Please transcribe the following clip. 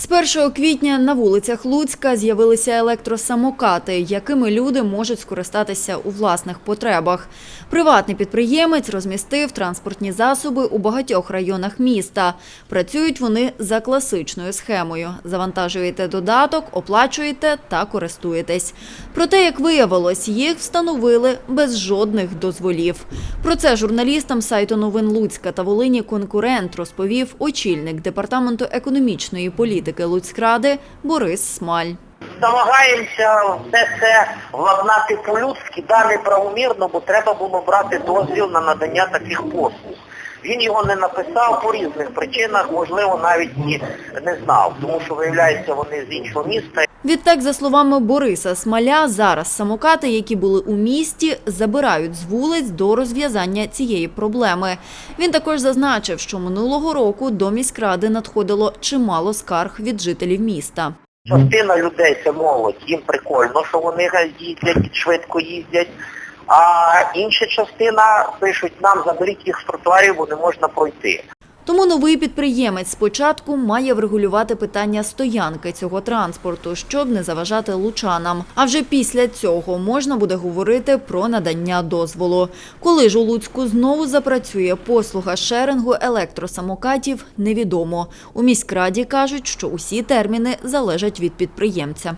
З 1 квітня на вулицях Луцька з'явилися електросамокати, якими люди можуть скористатися у власних потребах. Приватний підприємець розмістив транспортні засоби у багатьох районах міста. Працюють вони за класичною схемою. Завантажуєте додаток, оплачуєте та користуєтесь. Проте, як виявилось, їх встановили без жодних дозволів. Про це журналістам сайту новин Луцька та Волині конкурент розповів очільник департаменту економічної політики Луцькради Борис Смаль. Намагаємося все це владнати по-людськи, да, правомірно, бо треба було брати дозвіл на надання таких послуг. Він його не написав по різних причинах, можливо, навіть і не знав, тому що, виявляється, вони з іншого міста. Відтак, за словами Бориса Смаля, зараз самокати, які були у місті, забирають з вулиць до розв'язання цієї проблеми. Він також зазначив, що минулого року до міськради надходило чимало скарг від жителів міста. Частина людей це молодь, їм прикольно, що вони їздять, швидко їздять. А інша частина пишуть, нам заберіть їх з тротуарів, бо не можна пройти. Тому новий підприємець спочатку має врегулювати питання стоянки цього транспорту, щоб не заважати лучанам. А вже після цього можна буде говорити про надання дозволу. Коли ж у Луцьку знову запрацює послуга шерингу електросамокатів, невідомо. У міськраді кажуть, що усі терміни залежать від підприємця.